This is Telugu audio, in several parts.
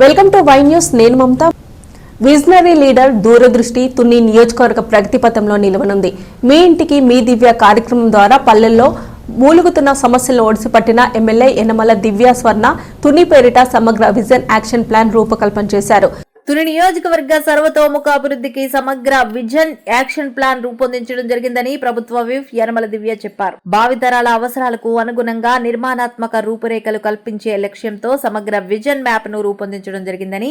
వెల్కమ్ టు వై న్యూస్ నేను మమత. విజనరీ లీడర్ దూరదృష్టి తుని నియోజకవర్గ ప్రగతి పథంలో నిలవనుంది. మీ ఇంటికి మీ దివ్య కార్యక్రమం ద్వారా పల్లెల్లో మూలుగుతున్న సమస్యలను ఒడిసిపట్టిన ఎమ్మెల్యే యనమల దివ్య స్వర్ణ తుని పేరిట సమగ్ర విజన్ యాక్షన్ ప్లాన్ రూపకల్పన చేశారు. తుని నియోజకవర్గ సర్వతోముఖ అభివృద్ధికి సమగ్ర విజన్ యాక్షన్ ప్లాన్ రూపొందించడం జరిగిందని ప్రభుత్వ విఫ్ యనమల దివ్య చెప్పారు. భావితరాల అవసరాలకు అనుగుణంగా నిర్మాణాత్మక రూపురేఖలు కల్పించే లక్ష్యంతో సమగ్ర విజన్ మ్యాప్ను రూపొందించడం జరిగిందని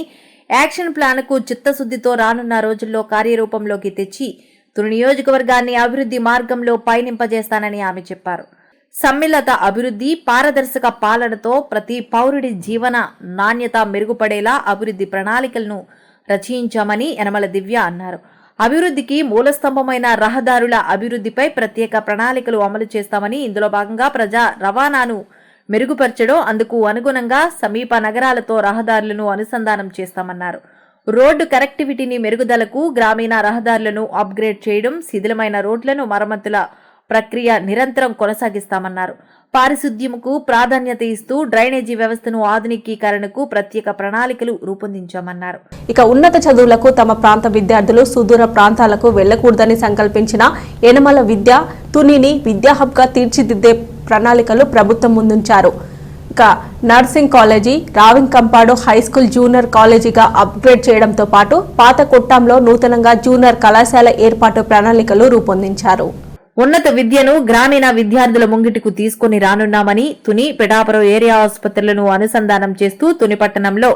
యాక్షన్ ప్లాన్కు చిత్తశుద్ధితో రానున్న రోజుల్లో కార్యరూపంలోకి తెచ్చి తుని నియోజకవర్గాన్ని అభివృద్ధి మార్గంలో పయనింపజేస్తానని ఆమె చెప్పారు. సమ్మిళత అభివృద్ధి పారదర్శక పాలనతో ప్రతి పౌరుడి జీవన నాణ్యత మెరుగుపడేలా అభివృద్ధి ప్రణాళికలను రచించామని యనమల దివ్య అన్నారు. అభివృద్ధికి మూలస్తంభమైన రహదారుల అభివృద్ధిపై ప్రత్యేక ప్రణాళికలు అమలు చేస్తామని ఇందులో భాగంగా ప్రజా రవాణాను మెరుగుపరచడం అందుకు అనుగుణంగా సమీప నగరాలతో రహదారులను అనుసంధానం చేస్తామన్నారు. రోడ్డు కనెక్టివిటీని మెరుగుదలకు గ్రామీణ రహదారులను అప్గ్రేడ్ చేయడం శిథిలమైన రోడ్లను మరమ్మతుల ప్రక్రియ నిరంతరం కొనసాగిస్తామన్నారు. పారిశుద్ధ్యంకు ప్రాధాన్యత ఇస్తూ డ్రైనేజీ వ్యవస్థను ఆధునికీకరణకు ప్రత్యేక ప్రణాళికలు రూపొందించామన్నారు. ఇక ఉన్నత చదువులకు తమ ప్రాంత విద్యార్థులు సుదూర ప్రాంతాలకు వెళ్ళకూడదని సంకల్పించిన యనమల విద్య తునిని విద్యా హబ్గా తీర్చిదిద్దే ప్రణాళికలు ప్రభుత్వం ముందుంచారు. ఇక nursing college Ravikampadu high school junior కాలేజీగా upgrade చేయడంతో పాటు పాత కొట్టాంలో నూతనంగా జూనియర్ కళాశాల ఏర్పాటు ప్రణాళికలు రూపొందించారు. ఉన్నత విద్యను గ్రామీణ విద్యార్థుల ముంగిటికు తీసుకుని రానున్నామని తుని పిఠాపురం ఏరియా ఆసుపత్రులను అనుసంధానం చేస్తూ తుని పట్టణంలో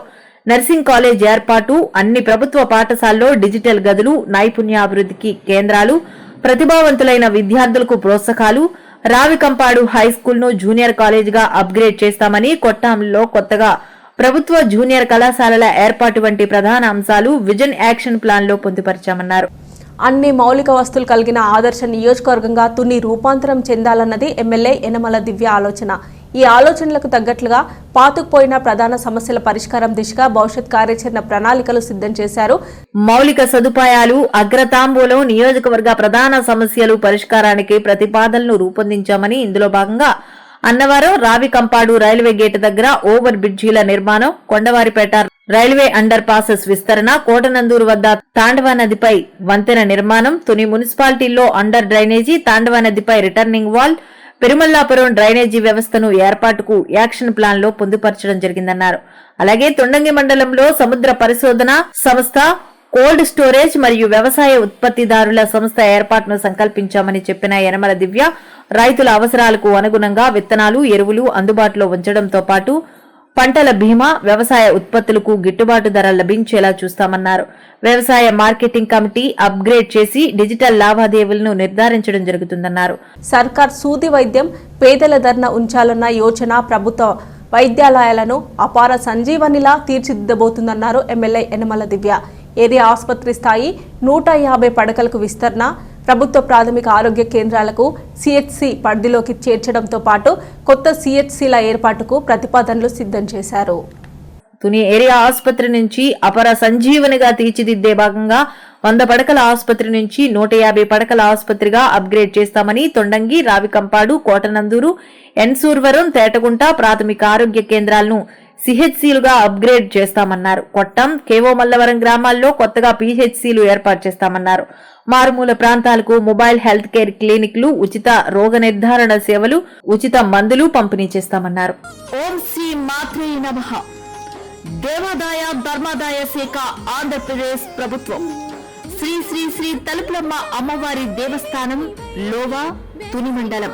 నర్సింగ్ కాలేజ్ ఏర్పాటు అన్ని ప్రభుత్వ పాఠశాలలో డిజిటల్ గదులు నైపుణ్యాభివృద్ధికి కేంద్రాలు ప్రతిభావంతులైన విద్యార్థులకు ప్రోత్సాహాలు రావికంపాడు హై జూనియర్ కాలేజీగా అప్గ్రేడ్ చేస్తామని కొట్టాంలో కొత్తగా ప్రభుత్వ జూనియర్ కళాశాలల ఏర్పాటు వంటి ప్రధాన అంశాలు విజన్ యాక్షన్ ప్లాన్లో పొందుపరిచామన్నారు. అన్ని మౌలిక వస్తువులు కలిగిన ఆదర్శ నియోజకవర్గంగా తుని రూపాంతరం చెందాలన్నది ఎమ్మెల్యే యనమల దివ్య ఆలోచన. ఈ ఆలోచనలకు తగ్గట్లుగా పాతుకుపోయిన ప్రధాన సమస్యల పరిష్కారం దిశగా భవిష్యత్ కార్యాచరణ ప్రణాళికలు సిద్ధం చేశారు. మౌలిక సదుపాయాలు అగ్రతాంబూలం నియోజకవర్గ ప్రధాన సమస్యలు పరిష్కారానికి ప్రతిపాదనలు రూపొందించామని ఇందులో భాగంగా అన్నవరం రావికంపాడు రైల్వే గేట్ దగ్గర ఓవర్ బ్రిడ్జీల నిర్మాణం కొండవారిపేట రైల్వే అండర్ పాసెస్ విస్తరణ కోటనందూరు వద్ద తాండవ నదిపై వంతెన నిర్మాణం తుని మున్సిపాలిటీల్లో అండర్ డ్రైనేజీ తాండవ నదిపై రిటర్నింగ్ వాల్ పెరుమల్లాపురం డ్రైనేజీ వ్యవస్థను ఏర్పాటుకు యాక్షన్ ప్లాన్లో పొందుపరచడం జరిగిందన్నారు. అలాగే తొండంగి మండలంలో సముద్ర పరిశోధన సంస్థ కోల్డ్ స్టోరేజ్ మరియు వ్యవసాయ ఉత్పత్తిదారుల సంస్థ ఏర్పాటును సంకల్పించామని చెప్పిన యనమల దివ్య రైతుల అవసరాలకు అనుగుణంగా విత్తనాలు ఎరువులు అందుబాటులో ఉంచడంతో పాటు పంటల బీమా వ్యవసాయ ఉత్పత్తులకు గిట్టుబాటు ధర లభించేలా చూస్తామన్నారు. వ్యవసాయ మార్కెటింగ్ కమిటీ అప్గ్రేడ్ చేసి డిజిటల్ లావాదేవీలను నిర్ధారించడం జరుగుతుందన్నారు. సర్కార్ సూది వైద్యం పేదల ధరన ఉంచాలన్న యోచన ప్రభుత్వ వైద్యాలయాలను అపార సంజీవనిలా తీర్చిదిద్దబోతుందన్నారు ఎమ్మెల్యే యనమల దివ్య. ఏరియా ఆసుపత్రి స్థాయి నూట యాభై పడకలకు విస్తరణ ప్రభుత్వ ప్రాథమిక ఆరోగ్య కేంద్రాలకు సిహెచ్సి పరిధిలోకి చేర్చడంతో పాటు కొత్త సిహెచ్సిల ఏర్పాటుకు ప్రతిపాదనలు సిద్ధం చేశారు. తుని ఏరియా ఆసుపత్రి నుంచి అపర సంజీవనిగా తీర్చిదిద్దే భాగంగా వంద పడకల ఆసుపత్రి నుంచి నూట యాభై పడకల ఆసుపత్రిగా అప్గ్రేడ్ చేస్తామని తొండంగి రావికంపాడు కోటనందూరు ఎన్సూర్వరం తేటగుంట ప్రాథమిక ఆరోగ్య కేంద్రాలను సిహెచ్సిలుగా అప్గ్రేడ్ చేస్తామన్నారు. కొట్టం కేవో మల్లవరం గ్రామాల్లో కొత్తగా పిహెచ్సిలు ఏర్పాటు చేస్తామన్నారు. మారుమూల ప్రాంతాలకు మొబైల్ హెల్త్ కేర్ క్లినిక్లు ఉచిత రోగ నిర్ధారణ సేవలు ఉచిత మందులు పంపిణీ చేస్తామన్నారు. ఓం శ్రీ మాత్రే నమః. దేవాదాయ ధర్మాదాయ శాఖ ఆంధ్రప్రదేశ్ ప్రభుత్వం. శ్రీ శ్రీ శ్రీ తలుపులమ్మ అమ్మవారి దేవస్థానం లోవా తుని మండలం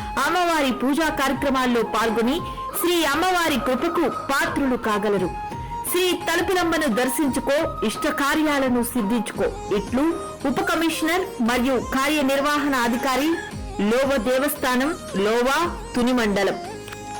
అమ్మవారి పూజా కార్యక్రమాల్లో పాల్గొని శ్రీ అమ్మవారి కృపకు పాత్రులు కాగలరు. శ్రీ తలుపులమ్మను దర్శించుకో ఇష్ట కార్యాలను సిద్ధించుకో. ఇట్లు ఉప కమిషనర్ మరియు కార్యనిర్వహణ అధికారి లోవ దేవస్థానం లోవా తుని మండలం